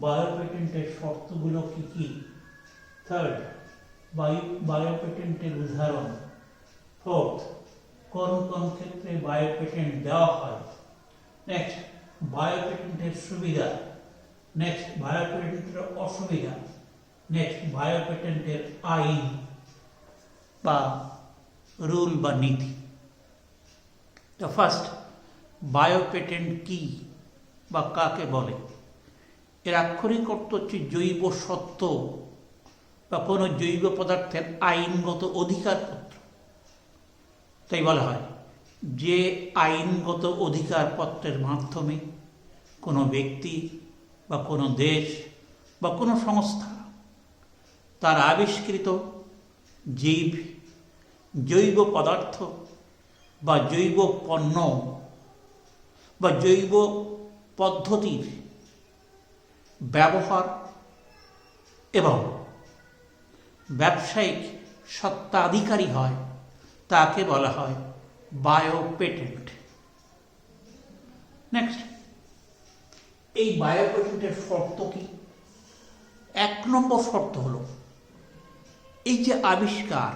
বায়োপেটেন্টের শর্তগুলো কি কি? থার্ড বায়ো, বায়োপেটেন্টের উদাহরণ। ফোর্থ কোন কোন ক্ষেত্রে বায়োপেটেন্ট দেওয়া হয়। নেক্সট বায়োপেটেন্টের সুবিধা। নেক্সট বায়োপেটেন্টের অসুবিধা। নেক্সট বায়োপেটেন্টের আইন বা রুল বা নীতি। দ্য ফার্স্ট বায়োপেটেন্ট কি বা কাকে বলে? এর আক্ষরিক অর্থ হচ্ছে জৈব সত্য বা কোনো জৈব পদার্থের আইনগত অধিকারপত্র। তাই বলা হয়, যে আইনগত অধিকারপত্রের মাধ্যমে কোনো ব্যক্তি বা কোনো দেশ বা কোনো সংস্থা তার আবিষ্কৃত জীব, জৈব পদার্থ বা জৈব পণ্য বা জৈব পদ্ধতির ব্যবহার এবং ব্যবসায়িক সত্ত্বাধিকারী হয়, তাকে বলা হয় বায়োপেটেন্ট। নেক্সট এই বায়োপেটেন্টের শর্ত কি? এক নম্বর শর্ত হলো, এই যে আবিষ্কার,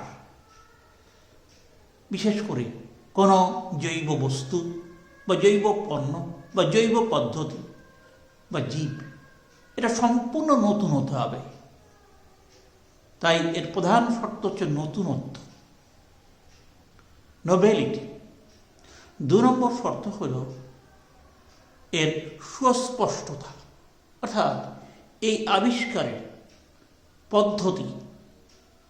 বিশেষ করে কোনো জৈব বস্তু বা জৈব পণ্য বা জৈব পদ্ধতি বা জীব এটা সম্পূর্ণ নতুন হতে হবে। তাই এর প্রধান শর্ত হচ্ছে নতুনত্ব। নোবেলিটি দু নম্বর শর্ত হল এর সুস্পষ্টতা। অর্থাৎ এই আবিষ্কারের পদ্ধতি,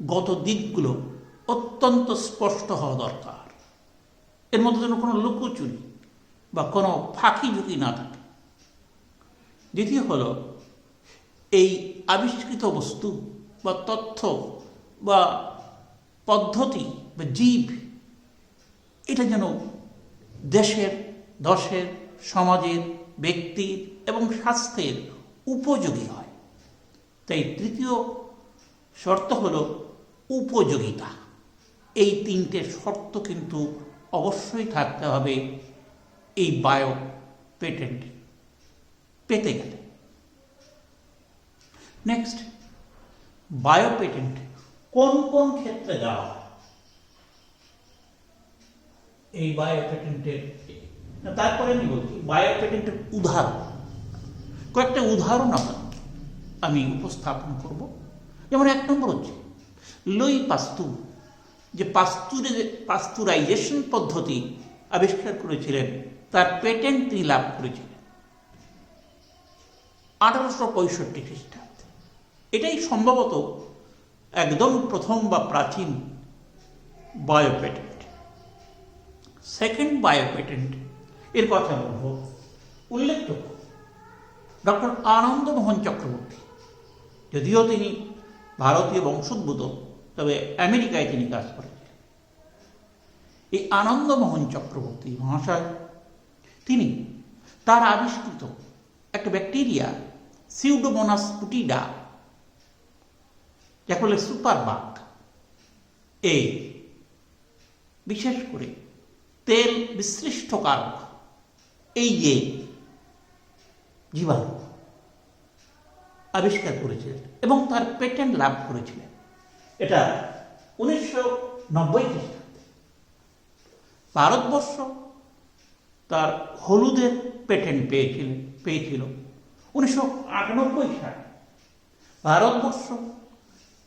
গত দিকগুলো অত্যন্ত স্পষ্ট হওয়া দরকার। এর মধ্যে যেন কোনো লুকোচুরি বা কোনো ফাঁকি ঝুঁকি না থাকে। দ্বিতীয় হল এই আবিষ্কৃত বস্তু বা তথ্য বা পদ্ধতি বা জীব, এটা যেন দেশের, দশের, সমাজের, ব্যক্তির এবং স্বাস্থ্যের উপযোগী হয়। তাই তৃতীয় শর্ত হল উপযোগিতা। এই তিনটে শর্ত কিন্তু অবশ্যই থাকতে হবে। এই বায়ো পেটেন্ট পেতে গেলে। নেক্সট বায়ো পেটেন্ট কোন কোন ক্ষেত্রে দেওয়া হয়? এই বায়ো পেটেন্টের তারপরে আমি বলছি বায়ো পেটেন্টের উদাহরণ। কয়েকটা উদাহরণ আমি উপস্থাপন করব। যেমন এক নম্বর হচ্ছে লুই পাস্তু যে পাস্তুরে, পাস্তুরাইজেশন পদ্ধতি আবিষ্কার করেছিলেন, তার পেটেন্ট তিনি লাভ করেছিলেন। আঠারোশো পঁয়ষট্টি খ্রিস্টাব্দে। এটাই সম্ভবত একদম প্রথম বা প্রাচীন বায়োপেটেন্ট। সেকেন্ড বায়োপেটেন্ট, এর কথা বলব। উল্লেখযোগ্য, ডক্টর আনন্দমোহন চক্রবর্তী, যদিও তিনি ভারতীয় বংশোদ্ভূত, তবে আমেরিকায় তিনি কাজ করেছিলেন এই আনন্দমোহন চক্রবর্তী মহাশয়, তিনি তার আবিষ্কৃত একটা ব্যাকটেরিয়া সিউডোমোনাস পুটিডা যাকে বলে সুপার বাগ এই বিশেষ করে তেল বিশ্লিষ্ট কারক। এই যে জীবাণু আবিষ্কার করেছিলেন এবং তার পেটেন্ট লাভ করেছিলেন, এটা উনিশশো নব্বই খ্রিস্টাব্দে। ভারতবর্ষ তার হলুদের পেটেন্ট পেয়েছিল পেয়েছিল। উনিশশো আটানব্বই সালে ভারতবর্ষ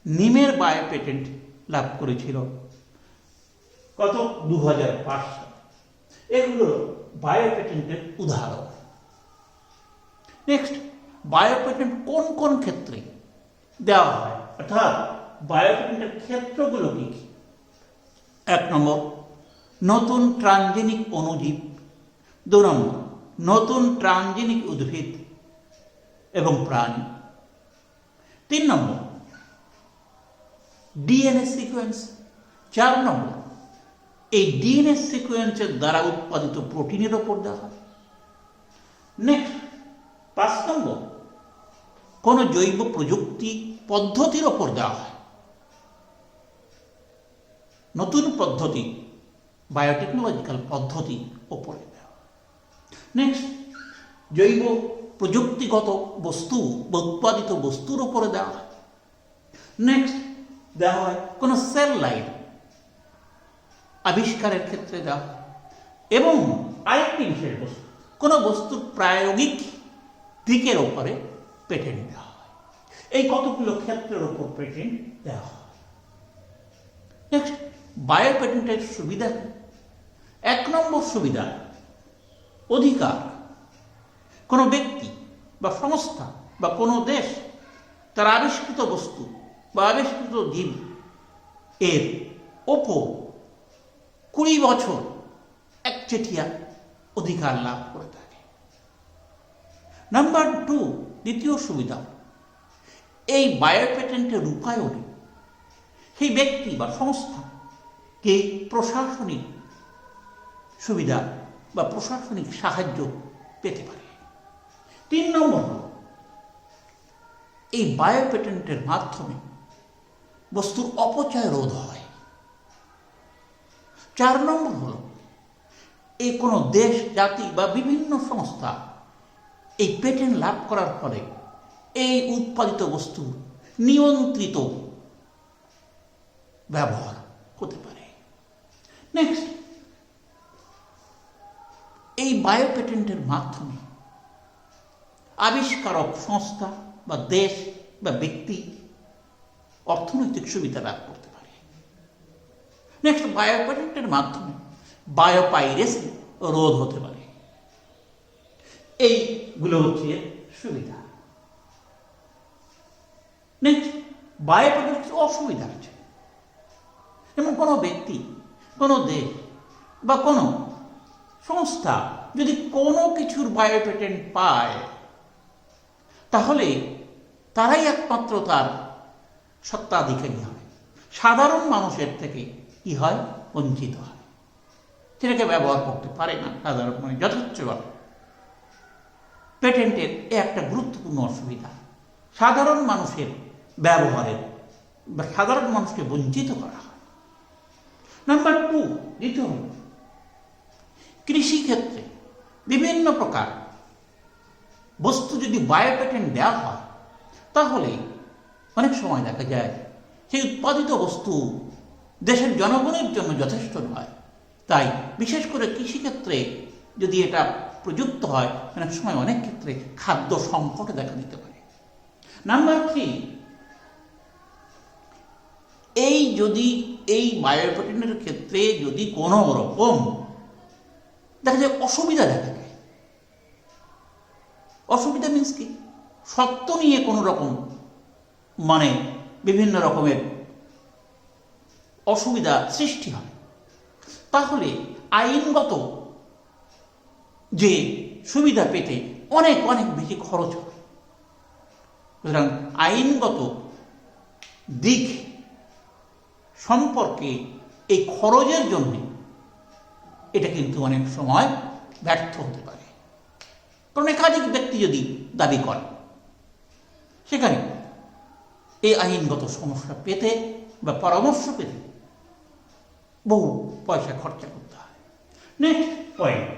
নিমের বায়ো পেটেন্ট লাভ করেছিল। কত? দু হাজার পাঁচ এগুলো বায়ো পেটেন্টের উদাহরণ। নেক্সট বায়ো পেটেন্ট কোন কোন ক্ষেত্রে দেওয়া হয়? অর্থাৎ, বায়ো পেটেন্টের ক্ষেত্রগুলো কি কি? এক নম্বর, নতুন ট্রানজেনিক অণুজীব। দু নম্বর, নতুন ট্রানজেনিক উদ্ভিদ এবং প্রাণী। তিন নম্বর ডিএনএ সিকোয়েন্স চার নম্বর, এই ডিএনএ সিকোয়েন্সের দ্বারা উৎপাদিত প্রোটিনের ওপর দেওয়া হয় নেক্সট পাঁচ নম্বর, কোনো জৈব প্রযুক্তি পদ্ধতির ওপর দেওয়া হয়। নতুন পদ্ধতি বায়োটেকনোলজিক্যাল পদ্ধতি ওপরে দেওয়া। নেক্সট জৈব প্রযুক্তিগত বস্তু উৎপাদিত বস্তুর ওপরে দেওয়া হয়। নেক্সট দেওয়া হয়। কোনো সেল লাইন আবিষ্কারের ক্ষেত্রে দেওয়া এবং আরেকটি বিশেষ বস্তু, কোনো বস্তুর প্রায়োগিক দিকের ওপরে পেটেন্ট দেওয়া হয়। এই কতগুলো ক্ষেত্রের ওপর পেটেন্ট দেওয়া হয়? নেক্সট বায়ো পেটেন্টের সুবিধা এক নম্বর সুবিধা, অধিকার। কোনো ব্যক্তি বা সংস্থা বা কোনো দেশ তার আবিষ্কৃত বস্তু বা আবিষ্কৃত জীব এর ওপর কুড়ি বছর একচেটিয়া অধিকার লাভ করে থাকে। নাম্বার টু দ্বিতীয় সুবিধা, এই বায়ো পেটেন্টের রূপায়ণে সেই ব্যক্তি বা সংস্থাকে প্রশাসনিক সুবিধা বা প্রশাসনিক সাহায্য পেতে পারে। তিন নম্বর এই বায়ো পেটেন্টের মাধ্যমে বস্তুর অপচয় রোধ হয়। চার নম্বর হল এই কোনো দেশ, জাতি বা বিভিন্ন সংস্থা এই পেটেন্ট লাভ করার ফলে এই উৎপাদিত বস্তুর নিয়ন্ত্রিত ব্যবহার হতে পারে। নেক্সট এই বায়ো পেটেন্টের মাধ্যমে আবিষ্কারক সংস্থা বা দেশ বা ব্যক্তি অর্থনৈতিক সুবিধা লাভ করতে পারে। নেক্সট বায়ো পেটেন্টের মাধ্যমে বায়োপাইরেসি রোধ হতে পারে। এইগুলো হচ্ছে সুবিধা। নেক্সট বায়ো পেটেন্টের অসুবিধা আছে। এবং কোনো ব্যক্তি, কোনো দেশ বা কোনো সংস্থা যদি কোনো কিছুর বায়ো পেটেন্ট পায়, তাহলে তারাই একমাত্র তার সত্তাধিকারী হয়। সাধারণ মানুষের থেকে কি হয়? বঞ্চিত হয়। সেটাকে ব্যবহার করতে পারে না সাধারণ মানুষ যথেচ্ছভাবে পেটেন্টের এ একটা গুরুত্বপূর্ণ অসুবিধা। সাধারণ মানুষের ব্যবহারের বা সাধারণ মানুষকে বঞ্চিত করা হয়। নাম্বার টু, দ্বিতীয় কৃষিক্ষেত্রে বিভিন্ন প্রকার বস্তু যদি বায়ো পেটেন্ট দেওয়া হয়, তাহলে অনেক সময় দেখা যায় সেই উৎপাদিত বস্তু দেশের জনগণের জন্য যথেষ্ট নয়। তাই বিশেষ করে কৃষিক্ষেত্রে যদি এটা প্রযুক্ত হয়, অনেক সময় অনেক ক্ষেত্রে খাদ্য সংকট দেখা দিতে পারে। নাম্বার থ্রি এই যদি, এই বায়োপেটেন্টের ক্ষেত্রে যদি কোনো রকম দেখা যায় অসুবিধা দেখা যায় অসুবিধা মিন্স কি? সত্য নিয়ে কোনো রকম মানে বিভিন্ন রকমের অসুবিধা সৃষ্টি হয়। তাহলে আইনগত যে সুবিধা পেতে অনেক অনেক বেশি খরচ হয়। সুতরাং আইনগত দিক সম্পর্কে এই খরচের জন্য এটা কিন্তু অনেক সময় ব্যর্থ হতে পারে। কারণ একাধিক ব্যক্তি যদি দাবি করে, সেখানে এই আইনগত সমস্যা পেতে বা পরামর্শ পেতে বহু পয়সা খরচা করতে হয়। নেক্সট পয়েন্ট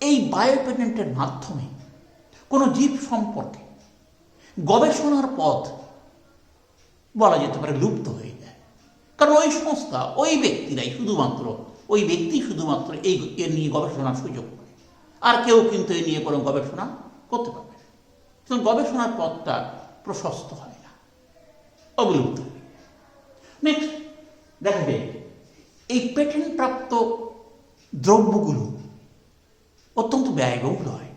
এই বায়ো বায়োপেটেন্টের মাধ্যমে কোনো জীব সম্পর্কে গবেষণার পথ বলা যেতে পারে লুপ্ত হয়ে যায়। কারণ ওই সংস্থা, ওই ব্যক্তিরাই শুধুমাত্র, ওই ব্যক্তি শুধুমাত্র এই এ নিয়ে গবেষণার সুযোগ পায় আর কেউ কিন্তু এ নিয়ে কোনো গবেষণা করতে পারবে না সুতরাং গবেষণার পথটা প্রশস্ত হয় না, অবলুপ্ত নেক্সট দেখা যায় এই পেটেন্ট প্রাপ্ত দ্রব্যগুলো অত্যন্ত ব্যয়বহুল হয়।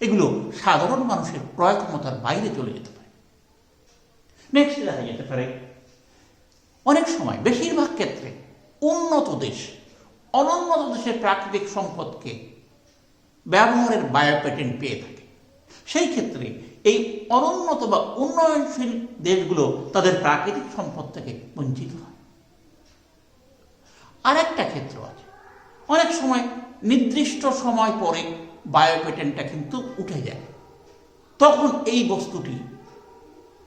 এগুলো সাধারণ মানুষের ক্রয় ক্ষমতার বাইরে চলে যেতে পারে। নেক্সট দেখা যেতে পারে, অনেক সময় বেশিরভাগ ক্ষেত্রে উন্নত দেশ অনুন্নত দেশের প্রাকৃতিক সম্পদকে ব্যবহারের বায়োপেটেন্ট পেয়ে থাকে। সেই ক্ষেত্রে এই অনুন্নত বা উন্নয়নশীল দেশগুলো তাদের প্রাকৃতিক সম্পদ থেকে বঞ্চিত হয়। আরেকটা ক্ষেত্র আছে। অনেক সময় নির্দিষ্ট সময় পরে বায়োপেটেন্টটা কিন্তু উঠে যায়। তখন এই বস্তুটি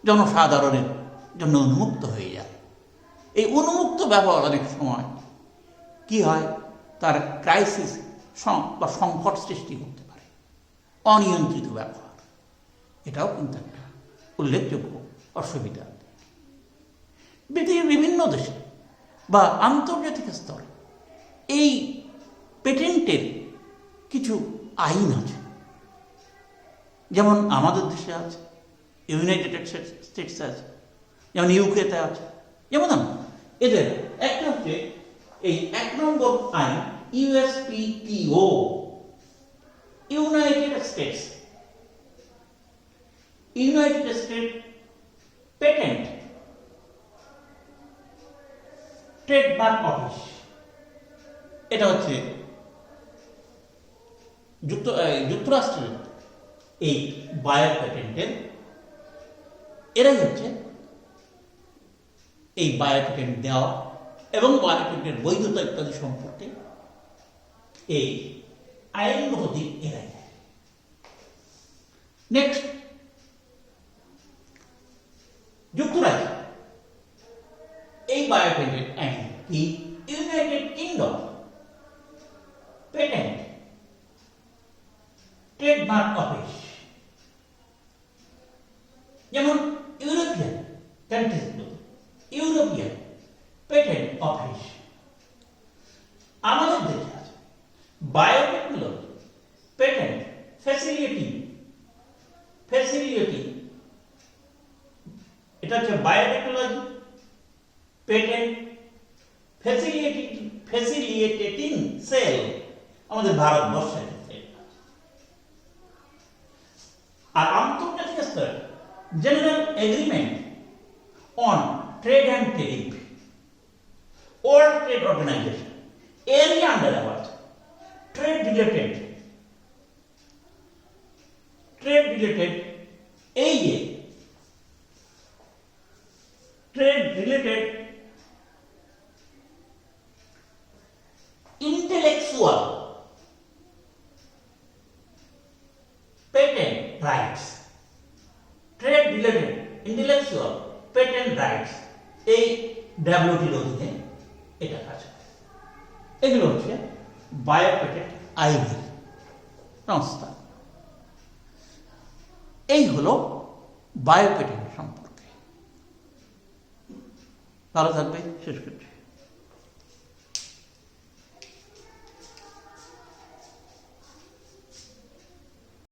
জনসাধারণের জন্য উন্মুক্ত হয়ে যায়। এই উন্মুক্ত ব্যবহার অনেক সময় কি হয়? তার ক্রাইসিস বা সংকট সৃষ্টি করতে পারে। অনিয়ন্ত্রিত ব্যবহার। এটাও কিন্তু একটা উল্লেখযোগ্য অসুবিধা। পৃথিবীর বিভিন্ন দেশে বা আন্তর্জাতিক স্তরে এই পেটেন্টের কিছু আইন আছে। যেমন আমাদের দেশে আছে, ইউনাইটেড স্টেটসে আছে, যেমন ইউকেতে আছে, যেমন এদের একটা হচ্ছে এই এক নম্বর আইন USPTO, United States. United State Patent Trademark Office. এটা হচ্ছে যুক্ত যুক্তরাষ্ট্রের এই বায়ো প্যাটেন্টের এরাই হচ্ছে এই বায়ো প্যাটেন্ট দেওয়া এবং বায়ো প্যাটেন্টের বৈধতা ইত্যাদি সম্পর্কে এই আইনগত দিক এরাই। নেক্সট যুক্তরাজ্য এই বায়ো প্যাটেন্ট কি United Kingdom patent trademark office যেমন ইউরোপিয়ান কান্ট্রিজগুলো ইউরোপিয়ান পেটেন্ট অফিস আমাদের দেশে আছে বায়োটেকনোলজি পেটেন্ট ফ্যাসিলিটি ফ্যাসিলিটি এটা হচ্ছে biotechnology patent facility facilitating cell আমাদের ভারতবর্ষের সেল আর আন্তর্জাতিক স্তরে general agreement on trade and tariff world trade organization এরই আন্ডারে আবার ট্রেড রিলেটেড ট্রেড রিলেটেড এই trade related intellectual. Patent rights. Trade related, intellectual patent rights. এই ডাব্লিউটির অধীনে এটা কাজ করে। এগুলো হচ্ছে বায়ো পেটেন্ট আইনের সংস্থা এই হলো বায়ো পেটেন্ট সম্পর্কে। ভালো থাকবে শেষ করছি।